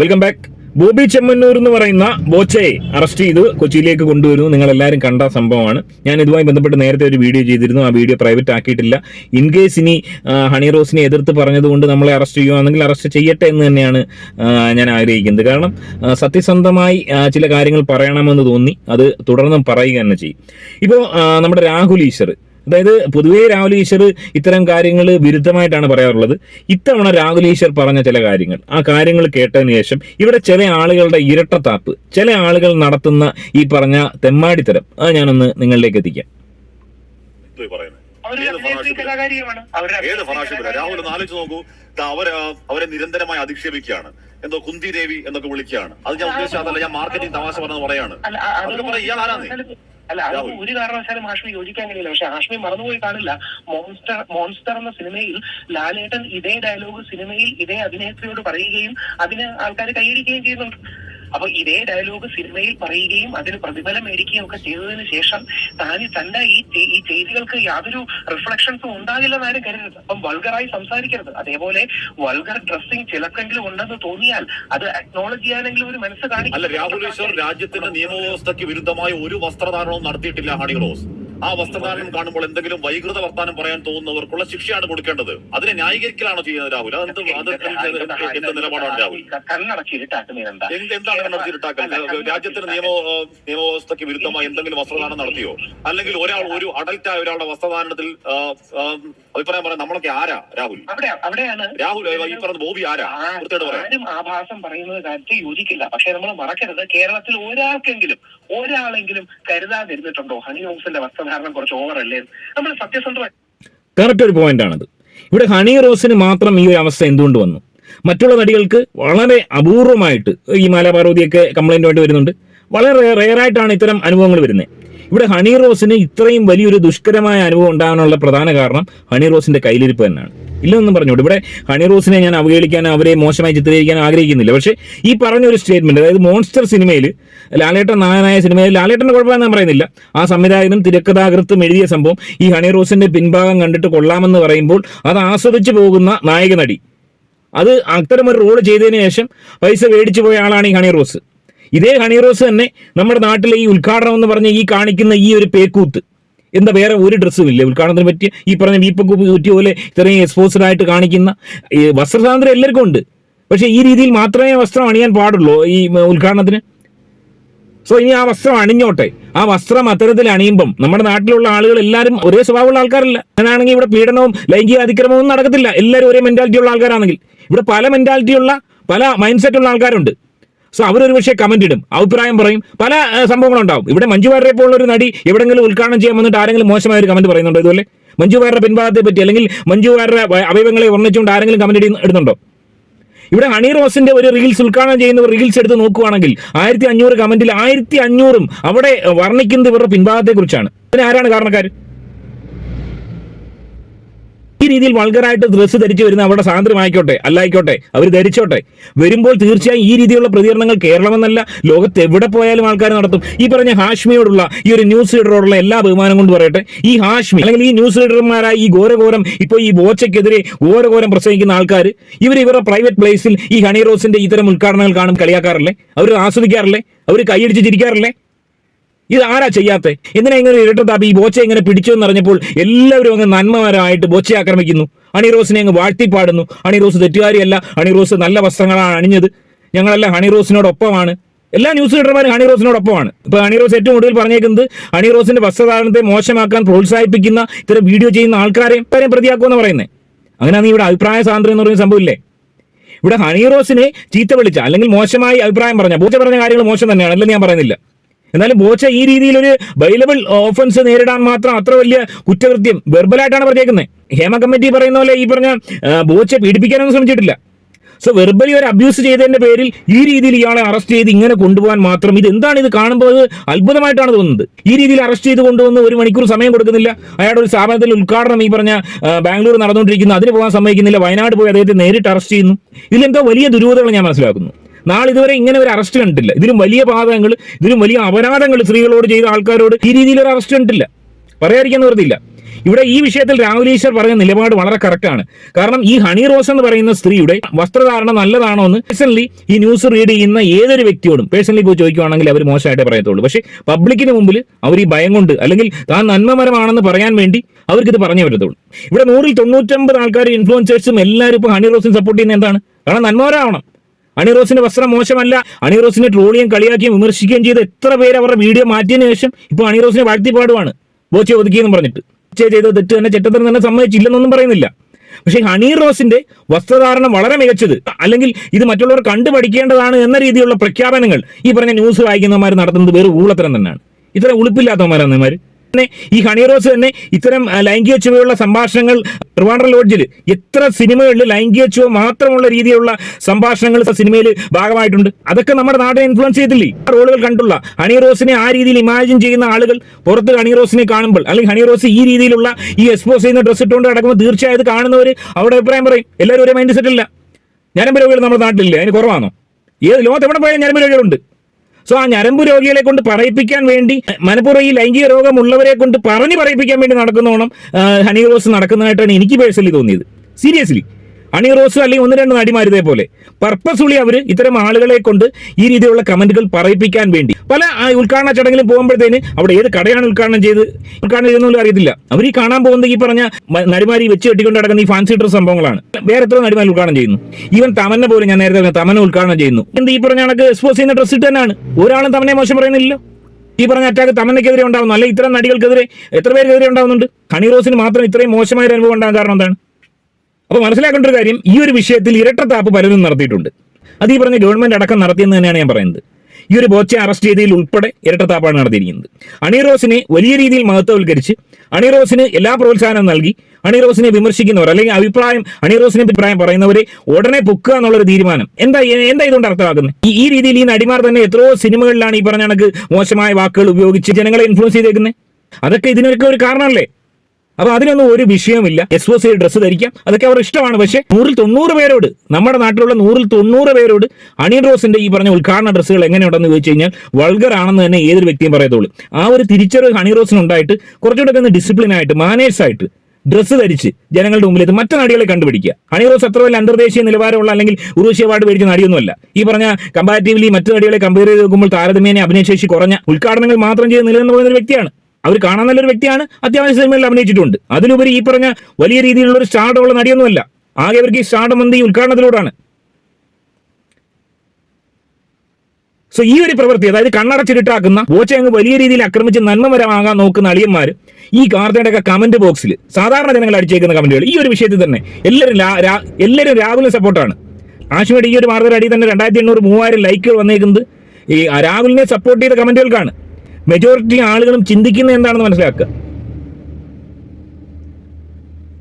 Welcome back Bobby Chemmanur എന്ന് പറയുന്ന ബോച്ചയെ arrest ചെയ്ത് കൊച്ചിയിലേക്ക് കൊണ്ടുവരുന്നു. നിങ്ങൾ എല്ലാവരും കണ്ട സംഭവമാണ്. ഞാൻ ഇതുമായി ബന്ധപ്പെട്ട് നേരത്തെ ഒരു വീഡിയോ ചെയ്തിരുന്നു. ആ വീഡിയോ പ്രൈവറ്റ് ആക്കിയിട്ടില്ല. ഇൻ കേസ് ഇനി ഹണി റോസിനെ എതിർത്ത് പറഞ്ഞതുകൊണ്ട് നമ്മളെ അറസ്റ്റ് ചെയ്യുകയാണെങ്കിൽ അറസ്റ്റ് ചെയ്യട്ടെ എന്ന് തന്നെയാണ് ഞാൻ ആഗ്രഹിക്കുന്നത്. കാരണം സത്യസന്ധമായി ചില കാര്യങ്ങൾ പറയണമെന്ന് തോന്നി. അത് തുടർന്നും പറയുക തന്നെ ചെയ്യും ഇപ്പോൾ നമ്മുടെ രാഹുൽ ഈശ്വർ. അതായത് പൊതുവേ രാഹുൽ ഈശ്വർ ഇത്തരം കാര്യങ്ങൾ വിരുദ്ധമായിട്ടാണ് പറയാറുള്ളത്. ഇത്തവണ രാഹുൽ ഈശ്വർ പറഞ്ഞ ചില കാര്യങ്ങൾ. ആ കാര്യങ്ങൾ കേട്ടതിന് ശേഷം ഇവിടെ ചില ആളുകളുടെ ഇരട്ടത്താപ്പ് ചില ആളുകൾ നടത്തുന്ന ഈ പറഞ്ഞ തെമ്മാടിത്തരം അത് ഞാനൊന്ന് നിങ്ങളിലേക്ക് എത്തിക്കാം. ഏത് ഫറാഷിപ്പില്ല? രാഹുൽ ഒന്ന് ആലോചിച്ച് നോക്കൂ. ദാ അവർ അവരെ നിരന്തരമായി അധിക്ഷേപിക്കുകയാണ്. എന്തോ കുന്തി ദേവി എന്നൊക്കെ വിളിക്കുകയാണ്. അത് ഞാൻ ഉദ്ദേശിച്ച അതല്ല ഞാൻ മാർക്കറ്റിംഗ് തമാശ പറഞ്ഞത് പറയാണ്. അല്ല, ഇയാൾ ആരാന്നേ? അത്. ഒരു കാരണവശാലും ഹാഷ്മി യോജിക്കാൻ കഴിയില്ല. പക്ഷെ ഹാഷ്മി മറന്നുപോയി കാണില്ല. മോൺസ്റ്റർ മോൺസ്റ്റർ എന്ന സിനിമയിൽ ലാലേട്ടൻ ഇതേ ഡയലോഗ് സിനിമയിൽ ഇതേ അഭിനേത്രിയോട് പറയുകയും അതിന് ആൾക്കാർ കൈയടിക്കുകയും ചെയ്യുന്നുണ്ട്. അപ്പൊ ഇതേ ഡയലോഗ് സിനിമയിൽ പറയുകയും അതിന് പ്രതിഫലം മേടിക്കുകയും ഒക്കെ ചെയ്തതിന് ശേഷം താൻ തന്റെ ഈ ഈ ചെയ്തികൾക്ക് യാതൊരു റിഫ്ലക്ഷൻസും ഉണ്ടാകില്ല എന്നാലും കരുതരുത്. അപ്പം വൾഗറായി സംസാരിക്കരുത്. അതേപോലെ വൾഗർ ഡ്രസ്സിംഗ് ചിലക്കെങ്കിലും ഉണ്ടെന്ന് തോന്നിയാൽ അത് അക്നോളജ് ചെയ്യാനെങ്കിലും ഒരു മനസ്സ് അല്ല രാഹുൽ രാജ്യത്തിന്റെ നിയമവ്യവസ്ഥയ്ക്ക് വിരുദ്ധമായ ഒരു വസ്ത്രധാരണവും നടത്തിയിട്ടില്ല ഹണി റോസ്. ആ വസ്ത്രധാരണം കാണുമ്പോൾ എന്തെങ്കിലും വൈകൃത വർത്താനം പറയാൻ തോന്നുന്നവർക്കുള്ള ശിക്ഷയാണ് കൊടുക്കേണ്ടത്. അതിനെ ന്യായീകരിക്കലാണോ ചെയ്യുന്നത് രാഹുൽ? അത് എന്ത് നിലപാടാണ് രാഹുൽ? എന്താണ് കണ്ണടച്ചിട്ടാക്കൽ രാജ്യത്തിന്റെ നിയമ ആ, നിയമവ്യവസ്ഥയ്ക്ക് വിരുദ്ധമായി എന്തെങ്കിലും വസ്ത്രധാരണം നടത്തിയോ? അല്ലെങ്കിൽ ഒരാൾ ഒരു അഡൽറ്റായ ഒരാളുടെ വസ്ത്രധാരണത്തിൽ അഭിപ്രായം പറയാൻ നമ്മളൊക്കെ ആരാ? രാഹുൽ. അവിടെ അവിടെയാണ്. രാഹുൽ ഈ പറഞ്ഞ ബോബി ആരാ? കൃത്യമായിട്ട് പറയാം. ആരും ആഭാസം പറയുന്നത് കാര്യത്തിൽ യോജിക്കില്ല. പക്ഷെ നമ്മൾ മറക്കരുത്. കേരളത്തിൽ ഒരാൾക്കെങ്കിലും ഒരാളെങ്കിലും കരുതാതിരുന്നിട്ടുണ്ടോ ഹണി ഹൗസിന്റെ വസ്ത്രധാരണം കുറച്ച് ഓവർ അല്ലേ? നമ്മൾ സത്യസന്ധമായി കറക്റ്റ് ഒരു പോയിന്റ് ആണത്. ഇവിടെ ഹണി റോസിന് മാത്രം ഈ ഒരു അവസ്ഥ എന്തുകൊണ്ട് വന്നു? മറ്റുള്ള നടികൾക്ക് വളരെ അപൂർവമായിട്ട് ഈ മാലാപാർവതിയൊക്കെ കംപ്ലൈന്റ് വേണ്ടി വരുന്നുണ്ട്. വളരെ റെയറായിട്ടാണ് ഇത്തരം അനുഭവങ്ങൾ വരുന്നത്. ഇവിടെ ഹണി റോസിന് ഇത്രയും വലിയൊരു ദുഷ്കരമായ അനുഭവം ഉണ്ടാകാനുള്ള പ്രധാന കാരണം ഹണി റോസിന്റെ കയ്യിലിരിപ്പ് തന്നെയാണ്. ഇല്ലെന്നും പറഞ്ഞോട്ട് ഇവിടെ ഹണി റോസിനെ ഞാൻ അവഹേളിക്കാനോ അവരെ മോശമായി ചിത്രീകരിക്കാൻ ആഗ്രഹിക്കുന്നില്ല. പക്ഷേ ഈ പറഞ്ഞ ഒരു സ്റ്റേറ്റ്മെന്റ് അതായത് മോൺസ്റ്റർ സിനിമയിൽ ലാലേട്ടൻ നായനായ സിനിമയിൽ ലാലേട്ടന്റെ കുഴപ്പമെന്ന് ഞാൻ പറയുന്നില്ല. ആ സംവിധായകനും തിരക്കഥാകൃത്തും എഴുതിയ സംഭവം ഈ ഹണി റോസിന്റെ പിൻഭാഗം കണ്ടിട്ട് കൊള്ളാമെന്ന് പറയുമ്പോൾ അത് ആസ്വദിച്ചു പോകുന്ന നായക നടി അത് അത്തരമൊരു റോൾ ചെയ്തതിന് ശേഷം പൈസ മേടിച്ചു പോയ ആളാണ് ഈ ഹണി റോസ്. ഇതേ ഹണി റോസ് തന്നെ നമ്മുടെ നാട്ടിലെ ഈ ഉദ്ഘാടനം എന്ന് പറഞ്ഞ ഈ കാണിക്കുന്ന ഈ ഒരു പേക്കൂത്ത്. എന്താ വേറെ ഒരു ഡ്രസ്സും ഇല്ല. ഉദ്ഘാടനത്തിന് പറ്റിയ ഈ പറഞ്ഞ വീപ്പൊക്കെ ചുറ്റിയ പോലെ ഇത്രയും എക്സ്പോസ്ഡ് ആയിട്ട് കാണിക്കുന്ന വസ്ത്രസ്വാതന്ത്ര്യം എല്ലാവർക്കും ഉണ്ട്. പക്ഷേ ഈ രീതിയിൽ മാത്രമേ വസ്ത്രം അണിയാൻ പാടുള്ളൂ ഈ ഉദ്ഘാടനത്തിന്. സോ ഇനി ആ വസ്ത്രം അണിഞ്ഞോട്ടെ. ആ വസ്ത്രം അത്തരത്തിൽ അണിയുമ്പം നമ്മുടെ നാട്ടിലുള്ള ആളുകൾ എല്ലാവരും ഒരേ സ്വഭാവമുള്ള ആൾക്കാരല്ല. അങ്ങനെയാണെങ്കിൽ ഇവിടെ പീഡനവും ലൈംഗിക അതിക്രമവും നടക്കത്തില്ല. എല്ലാവരും ഒരേ മെന്റാലിറ്റി ഉള്ള ആൾക്കാരാണെങ്കിൽ. ഇവിടെ പല മെന്റാലിറ്റി ഉള്ള പല മൈൻഡ് സെറ്റ് ഉള്ള ആൾക്കാരുണ്ട്. സോ അവരൊരു പക്ഷേ കമന്റ് ഇടും. അഭിപ്രായം പറയും. പല സംഭവങ്ങളും സംഭവങ്ങളുണ്ടാവും. ഇവിടെ മഞ്ജു വാര്യരെ പോലുള്ള ഒരു നടി എവിടെങ്കിലും ഉദ്ഘാടനം ചെയ്യാൻ വന്നിട്ട് ആരെങ്കിലും മോശമായ ഒരു കമന്റ് പറയുന്നുണ്ടോ ഇതുപോലെ? മഞ്ജു വാര്യരുടെ പിൻഭാഗത്തെ പറ്റി അല്ലെങ്കിൽ മഞ്ജു വാര്യരുടെ അവയവങ്ങളെ വർണിച്ചുകൊണ്ട് ആരെങ്കിലും കമന്റ് ഇടുന്നുണ്ടോ? ഇവിടെ ഹണി റോസിന്റെ ഒരു റീൽസ് ഉദ്ഘാടനം ചെയ്യുന്ന റീൽസ് എടുത്ത് നോക്കുവാണെങ്കിൽ ആയിരത്തി അഞ്ഞൂറ് കമന്റിൽ ആയിരത്തി അഞ്ഞൂറും അവിടെ വർണിക്കുന്നത് ഇവരുടെ പിൻഭാഗത്തെ കുറിച്ചാണ് അതിന് ആരാണ് കാരണക്കാർ ഈ രീതിയിൽ വൾഗറായിട്ട് ഡ്രസ്സ് ധരിച്ചു വരുന്ന അവരുടെ സ്വാതന്ത്ര്യമായിക്കോട്ടെ അല്ലായിക്കോട്ടെ അവർ ധരിച്ചോട്ടെ. വരുമ്പോൾ തീർച്ചയായും ഈ രീതിയിലുള്ള പ്രതികരണങ്ങൾ കേരളമെന്നല്ല ലോകത്ത് എവിടെ പോയാലും ആൾക്കാർ നടത്തും. ഈ പറഞ്ഞ ഹാഷ്മിയോടുള്ള ഈ ഒരു ന്യൂസ് റീഡറോടുള്ള എല്ലാ ബഹുമാനം കൊണ്ട് പറയട്ടെ ഈ ഹാഷ്മി അല്ലെങ്കിൽ ഈ ന്യൂസ് ലീഡർമാരായ ഈ ഘോരഘോരം ഇപ്പോൾ ഈ ബോച്ചയ്ക്കെതിരെ ഘോരഘോരം പ്രസംഗിക്കുന്ന ആൾക്കാർ ഇവർ ഇവരുടെ പ്രൈവറ്റ് പ്ലേസിൽ ഈ ഹണി റോസിന്റെ ഇത്തരം ഉദ്ഘാടനങ്ങൾ കാണും കളിയാക്കാറില്ലേ? അവർ ആസ്വദിക്കാറില്ലേ? അവർ കൈയടിച്ച് ചിരിക്കാറില്ലേ? ഇത് ആരാ ചെയ്യാത്തെ? എന്തിനാ ഇങ്ങനെ ഇരട്ടത്താപ്പ് ഈ ബോച്ച ഇങ്ങനെ പിടിച്ചു എന്നറിഞ്ഞപ്പോൾ എല്ലാവരും അങ്ങ് നന്മമാരായിട്ട് ബോച്ചയെ ആക്രമിക്കുന്നു. അണിറോസിനെ അങ്ങ് വാഴ്ത്തിപ്പാടുന്നു. അണിറോസ് തെറ്റുകാരിയല്ല. അണിറോസ് നല്ല വസ്ത്രങ്ങളാണ് അണിഞ്ഞത്. ഞങ്ങളെല്ലാം ഹണിറോസിനോടൊപ്പമാണ് എല്ലാ ന്യൂസ് ലീഡർമാരും ഹണി റോസിനോടൊപ്പമാണ്. ഇപ്പൊ ഹണി റോസ് ഏറ്റവും കൂടുതൽ പറഞ്ഞേക്കുന്നത് ഹണി റോസിന്റെ വസ്ത്രധാരണത്തെ മോശമാക്കാൻ പ്രോത്സാഹിപ്പിക്കുന്ന ഇത്തരം വീഡിയോ ചെയ്യുന്ന ആൾക്കാരെയും കാര്യം പ്രതിയാക്കുമെന്ന് പറയുന്നത് അങ്ങനെയാണ് ഇവിടെ അഭിപ്രായ സ്വാതന്ത്ര്യം എന്ന് പറയുന്ന സംഭവമില്ലേ? ഇവിടെ ഹണി റോസിനെ ചീത്ത വിളിച്ച അല്ലെങ്കിൽ മോശമായി അഭിപ്രായം പറഞ്ഞ ബോച്ച പറഞ്ഞ കാര്യങ്ങൾ മോശം തന്നെയാണ് അല്ലെന്ന് ഞാൻ പറയുന്നില്ല. എന്നാലും ബോച്ച ഈ രീതിയിൽ ഒരു ബൈലബിൾ ഓഫൻസ് നേരിടാൻ മാത്രം അത്ര വലിയ കുറ്റകൃത്യം വെർബലായിട്ടാണ് പറഞ്ഞേക്കുന്നത്. ഹേമ കമ്മിറ്റി പറയുന്ന പോലെ ഈ പറഞ്ഞ ബോച്ചെ പീഡിപ്പിക്കാനൊന്നും ശ്രമിച്ചിട്ടില്ല. സോ വെർബലി ഒരു അബ്യൂസ് ചെയ്തതിന്റെ പേരിൽ ഈ രീതിയിൽ ഇയാളെ അറസ്റ്റ് ചെയ്ത് ഇങ്ങനെ കൊണ്ടുപോകാൻ മാത്രം ഇത് എന്താണ് ഇത് കാണുമ്പോൾ അത് അത്ഭുതമായിട്ടാണ് തോന്നുന്നത്. ഈ രീതിയിൽ അറസ്റ്റ് ചെയ്ത് കൊണ്ടുവന്ന് ഒരു മണിക്കൂർ സമയം കൊടുക്കുന്നില്ല. അയാളുടെ ഒരു സ്ഥാപനത്തിൽ ഉദ്ഘാടനം ഈ പറഞ്ഞ ബാംഗ്ലൂർ നടന്നുകൊണ്ടിരിക്കുന്നു. അതിന് പോകാൻ സമ്മതിക്കുന്നില്ല. വയനാട് പോയി അദ്ദേഹത്തെ നേരിട്ട് അറസ്റ്റ് ചെയ്യുന്നു. ഇതിലെന്തോ വലിയ ദുരൂഹതകൾ ഞാൻ മനസ്സിലാക്കുന്നു. നാളെ ഇതുവരെ ഇങ്ങനെ ഒരു അറസ്റ്റ് കണ്ടിട്ടില്ല. ഇതിലും വലിയ പാതകങ്ങൾ ഇതിലും വലിയ അപരാധങ്ങൾ സ്ത്രീകളോട് ചെയ്ത ആൾക്കാരോട് ഈ രീതിയിൽ ഒരു അറസ്റ്റ് കണ്ടിട്ടില്ല. പറയാതിരിക്കാൻ നിവൃത്തിയില്ല ഇവിടെ ഈ വിഷയത്തിൽ രാഹുൽ ഈശ്വർ പറഞ്ഞ നിലപാട് വളരെ കറക്റ്റാണ് കാരണം ഈ ഹണി റോസ് എന്ന് പറയുന്ന സ്ത്രീയുടെ വസ്ത്രധാരണം നല്ലതാണോ എന്ന് പേഴ്സണലി ഈ ന്യൂസ് റീഡ് ചെയ്യുന്ന ഏതൊരു വ്യക്തിയോടും പേഴ്സണലി പോയി ചോദിക്കുവാണെങ്കിൽ അവർ മോശമായിട്ടേ പറയത്തുള്ളൂ. പക്ഷേ പബ്ലിക്കിന് മുമ്പിൽ അവർ ഈ ഭയം കൊണ്ട് അല്ലെങ്കിൽ താൻ നന്മമരമാണെന്ന് പറയാൻ വേണ്ടി അവർക്കിത് പറഞ്ഞു പറ്റത്തുള്ളൂ. ഇവിടെ നൂറിൽ തൊണ്ണൂറ്റൊമ്പത് ആൾക്കാർ ഇൻഫ്ലുവൻസേഴ്സും എല്ലാവരും ഇപ്പോൾ ഹണി റോസിനെ സപ്പോർട്ട് ചെയ്യുന്ന എന്താണ്? കാരണം നന്മമരമാവണം അണിറോസിന്റെ വസ്ത്രം മോശമല്ല. അണിറോസിനെ ട്രോളിയും കളിയാക്കിയും വിമർശിക്കുകയും ചെയ്ത് എത്ര പേര് അവരുടെ വീഡിയോ മാറ്റിയതിനു ശേഷം ഇപ്പോൾ അണിറോസിനെ വാഴ്ത്തിപ്പാടുവാണ് ബോച്ചെ ഒതുക്കിയെന്ന് പറഞ്ഞിട്ട്. ബോച്ചെ ചെയ്ത തെറ്റ് തന്നെ ചെറ്റത്തിന് തന്നെ സമ്മതിച്ചില്ലെന്നൊന്നും പറയുന്നില്ല. പക്ഷേ ഹണി റോസിന്റെ വസ്ത്രധാരണം വളരെ മികച്ചത്. അല്ലെങ്കിൽ ഇത് മറ്റുള്ളവർ കണ്ടു പഠിക്കേണ്ടതാണ് എന്ന രീതിയിലുള്ള പ്രഖ്യാപനങ്ങൾ ഈ പറഞ്ഞ ന്യൂസ് വായിക്കുന്നവന്മാർ നടത്തുന്നത് വേറെ ഊളത്തരം തന്നെയാണ്. ഇത്ര ഉളുപ്പില്ലാത്തവന്മാരാണ് തന്നെ ഈ ഹണി റോസ് തന്നെ ഇത്തരം ലൈംഗിക ചുവയുള്ള സംഭാഷണങ്ങൾ ട്രിവാൻഡ്രം ലോഡ്ജിൽ എത്ര സിനിമകളിൽ ലൈംഗിക ചുവ മാത്രമുള്ള രീതിയിലുള്ള സംഭാഷണങ്ങൾ സിനിമയിൽ ഭാഗമായിട്ടുണ്ട്. അതൊക്കെ നമ്മുടെ നാടിനെ ഇൻഫ്ലുവൻസ് ചെയ്തില്ലേ? റോളുകൾ കണ്ടുള്ള ഹണി റോസിനെ ആ രീതിയിൽ ഇമാജിൻ ചെയ്യുന്ന ആളുകൾ പുറത്ത് ഹണി റോസിനെ കാണുമ്പോൾ അല്ലെങ്കിൽ ഹണി റോസ് ഈ രീതിയിലുള്ള ഈ എക്സ്പോസ് ചെയ്യുന്ന ഡ്രസ് ഇട്ടുകൊണ്ട് നടക്കുമ്പോൾ തീർച്ചയായും കാണുന്നവർ അവിടെ അഭിപ്രായം പറയും. എല്ലാവരും ഒരേ മൈൻഡ് സെറ്റ് ഇല്ല. ഞാനും രോഗികൾ നമ്മുടെ നാട്ടിലില്ല? അതിന് കുറവാണോ? ഏത് ലോകത്ത് എവിടെ പോയാലും ഞാനും രോഗികളുണ്ട് സോ ആ ഞരമ്പ് രോഗികളെ കൊണ്ട് പറയിപ്പിക്കാൻ വേണ്ടി മലപ്പുറം ഈ ലൈംഗിക രോഗമുള്ളവരെ കൊണ്ട് പറഞ്ഞു പറയിപ്പിക്കാൻ വേണ്ടി നടക്കുന്ന ഓണം ഹണി റോസ് നടക്കുന്നതായിട്ടാണ് എനിക്ക് പേഴ്സണലി തോന്നിയത്. സീരിയസ്ലി. ഹണി റോസ് അല്ലെങ്കിൽ ഒന്ന് രണ്ട് നടിമാർ പോലെ. പർപ്പസ്ഫുള്ളി അവർ ഇത്തരം ആളുകളെ കൊണ്ട് ഈ രീതിയിലുള്ള കമന്റുകൾ പറയിപ്പിക്കാൻ വേണ്ടി. പല ഉദ്ഘാടന ചടങ്ങിലും പോകുമ്പോഴത്തേന് അവിടെ ഏത് കടയാണ് ഉദ്ഘാടനം ചെയ്ത് ഉദ്ഘാടനം ചെയ്തെന്നുള്ള അറിയത്തില്ല. അവർ ഈ കാണാൻ പോകുന്നത് ഈ പറഞ്ഞ നടിമാരി വെച്ച് കെട്ടിക്കൊണ്ട് നടക്കുന്ന ഈ ഫാൻസി ഡ്രസ് സംഭവങ്ങളാണ്. വേറെ എത്ര നടിമാർ ഉദ്ഘാടനം ചെയ്യുന്നു. ഈവൻ തമന്ന പോലും ഞാൻ നേരത്തെ തമന്ന ഉദ്ഘാടനം ചെയ്യുന്നു. എന്ത് ഈ പറഞ്ഞ കണക്ക് എക്സ്പോസ് ചെയ്യുന്ന ഡ്രസ് ഇട്ട് തന്നെയാണ്. ഒരാളും തമനെ മോശം പറയുന്നില്ലല്ലോ. ഈ പറഞ്ഞ അറ്റാക്ക് തമന്നയ്ക്കെതിരെ ഉണ്ടാവുന്നു. അല്ലെ ഇത്തരം നടികൾക്കെതിരെ എത്ര പേർക്കെതിരെ ഉണ്ടാവുന്നുണ്ട്? ഹണി റോസിന് മാത്രം ഇത്രയും മോശമായ ഒരു അനുഭവം ഉണ്ടാകാൻ കാരണം എന്താണ്? അപ്പോൾ മനസ്സിലാക്കേണ്ട ഒരു കാര്യം ഈ ഒരു വിഷയത്തിൽ ഇരട്ടത്താപ്പ് പലരും നടത്തിയിട്ടുണ്ട്. അത് ഈ പറഞ്ഞ ഗവൺമെന്റ് അടക്കം നടത്തിയെന്ന് തന്നെയാണ് ഞാൻ പറയുന്നത്. ഈ ഒരു ബോച്ചെ അറസ്റ്റ് ചെയ്തതിൽ ഉൾപ്പെടെ ഇരട്ടത്താപ്പാണ് നടത്തിയിരിക്കുന്നത്. അണിറോസിനെ വലിയ രീതിയിൽ മഹത്വവൽക്കരിച്ച് അണിറോസിന് എല്ലാ പ്രോത്സാഹനവും നൽകി അണിറോസിനെ വിമർശിക്കുന്നവർ അല്ലെങ്കിൽ അഭിപ്രായം അണിറോസിനെ അഭിപ്രായം പറയുന്നവരെ ഉടനെ പൊക്കുക എന്നുള്ളൊരു തീരുമാനം. എന്താ എന്താ ഇതുകൊണ്ട് അർത്ഥമാക്കുന്നത്? ഈ രീതിയിൽ ഈ നടിമാർ തന്നെ എത്രയോ സിനിമകളിലാണ് ഈ പറഞ്ഞ കണക്ക് മോശമായ വാക്കുകൾ ഉപയോഗിച്ച് ജനങ്ങളെ ഇൻഫ്ലുവൻസ് ചെയ്തേക്കുന്നത്. അതൊക്കെ ഇതിനൊക്കെ ഒരു കാരണമല്ലേ? അപ്പൊ അതിനൊന്നും ഒരു വിഷയമില്ല എസ് ഒ സി ഡ്രസ്സ് ധരിക്കാം. അതൊക്കെ അവർ ഇഷ്ടമാണ്. പക്ഷേ നൂറിൽ തൊണ്ണൂറ് പേരോട് നമ്മുടെ നാട്ടിലുള്ള നൂറിൽ തൊണ്ണൂറ് പേരോട് അണി റോസിന്റെ ഈ പറഞ്ഞ ഉദ്ഘാടന ഡ്രസ്സുകൾ എങ്ങനെയുണ്ടെന്ന് ചോദിച്ചു കഴിഞ്ഞാൽ വൾഗർ ആണെന്ന് തന്നെ ഏതൊരു വ്യക്തിയും പറയത്തുള്ളൂ. ആ ഒരു തിരിച്ചറിവ് ഹണി റോസിന് ഉണ്ടായിട്ട് കുറച്ചുകൂടെ ഒന്ന് ഡിസിപ്ലിൻ ആയിട്ട് മാനേഴ്സ് ആയിട്ട് ഡ്രസ്സ് ധരിച്ച് ജനങ്ങളുടെ മുമ്പിൽ മറ്റു നടികളെ കണ്ടുപിടിക്കുക. ഹണി റോസ് അത്ര വലിയ അന്തർദേശീയ നിലവാരമുള്ള അല്ലെങ്കിൽ ഉറുവശി അവാർഡ് മേടിച്ച നടിയൊന്നുമല്ല. ഈ പറഞ്ഞ കമ്പാരിറ്റീവ്ലി മറ്റു നടികളെ കമ്പയർ ചെയ്ത് നോക്കുമ്പോൾ താരതമ്യേന അഭിനയശേഷി കുറഞ്ഞ ഉദ്ഘാടനങ്ങൾ മാത്രം ചെയ്ത് നിലനിന്ന് പോകുന്ന ഒരു വ്യക്തിയാണ്. അവർ കാണാൻ നല്ലൊരു വ്യക്തിയാണ്. അത്യാവശ്യ സിനിമയിൽ അഭിനയിച്ചിട്ടുണ്ട്. അതിലുപരി ഈ പറഞ്ഞ വലിയ രീതിയിലുള്ള ഒരു സ്റ്റാർഡം ഉള്ള നടിയൊന്നുമല്ല. ആകെ അവർക്ക് ഈ സ്റ്റാർഡം എന്ത് ഈ ഉദ്ഘാടനത്തിലൂടെയാണ്. സോ ഈ ഒരു പ്രവൃത്തി അതായത് കണ്ണടച്ചിട്ടാക്കുന്ന ഓച്ച അങ്ങ് വലിയ രീതിയിൽ ആക്രമിച്ച് നന്മമരമാകാൻ നോക്കുന്ന അളിയന്മാർ ഈ വാർത്തയുടെ ഒക്കെ കമന്റ് ബോക്സിൽ സാധാരണ ജനങ്ങൾ അടിച്ചേക്കുന്ന കമന്റുകൾ ഈ ഒരു വിഷയത്തിൽ തന്നെ എല്ലാവരും എല്ലാവരും രാഹുലിന് സപ്പോർട്ടാണ് ആശുപത്രി ഈ ഒരു വാർത്തയുടെ അടിയിൽ തന്നെ രണ്ടായിരത്തി എണ്ണൂറ് മൂവായിരം ലൈക്കുകൾ വന്നേക്കുന്നത് ഈ രാഹുലിനെ സപ്പോർട്ട് ചെയ്ത കമന്റുകൾക്കാണ് മെജോറിറ്റി ആളുകളും ചിന്തിക്കുന്നത് എന്താണെന്ന് മനസ്സിലാക്കുക.